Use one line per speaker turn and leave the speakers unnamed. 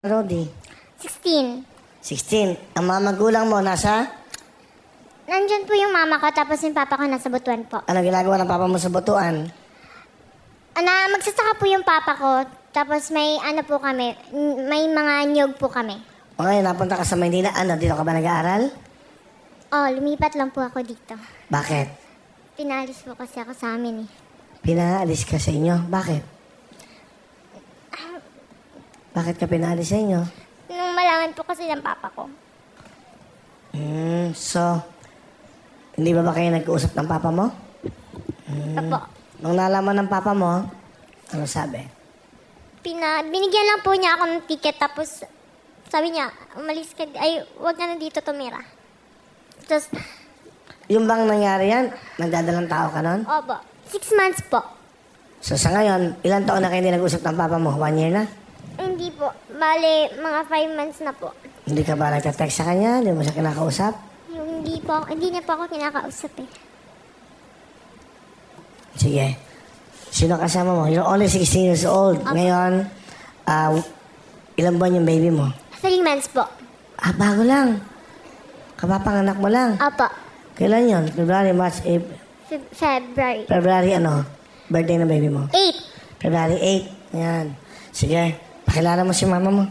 Rodi?
16.
16. Ang mga magulang mo nasa?
Nandyan po yung mama ko, tapos yung papa ko nasa butuan po.
Ano ginagawa ng papa mo sa butuan?
Ana, magsasaka po yung papa ko, tapos may ano po kami, may mga nyog po kami.
O ngayon, napunta ka sa Maynila. Ano, dito ka ba nag-aaral?
Oh, lumipat lang po ako dito.
Bakit?
Pinalis po kasi ako sa amin eh.
Pinaalis ka sa inyo. Bakit? Bakit ka pinaalis sa inyo?
Nung malaman po kasi ng papa ko.
Hmm, so, hindi ba ba kayo nag-uusap ng papa mo?
Opo.
Nung nalaman ng papa mo, ano sabi?
Pina, binigyan lang po niya ako ng ticket, tapos sabi niya, umalis ka, ay, wag na nandito tumira. Tapos,
Yung bang nangyari yan, nagdadalang tao ka nun?
opo, six months po.
So sa ngayon, ilang taon na kayo hindi nag-usap ng papa mo? One year na?
Po, bale, mga five months na po.
Hindi ka ba nagka-text sa kanya? Hindi mo siya kinakausap?
Yung hindi po, hindi niya po ako kinakausap eh.
Sige. Sino kasama mo? You're only 16 years old. Ngayon, ah, ilang buwan yung baby mo?
Three months po.
Ah, bago lang. Kapapanganak mo lang.
Opo,
Kailan yon? February, March, April.
Fe- February.
February ano? Birthday ng baby mo?
Eight.
February 8. Yan. Sige. Pakilala mo si mama mo.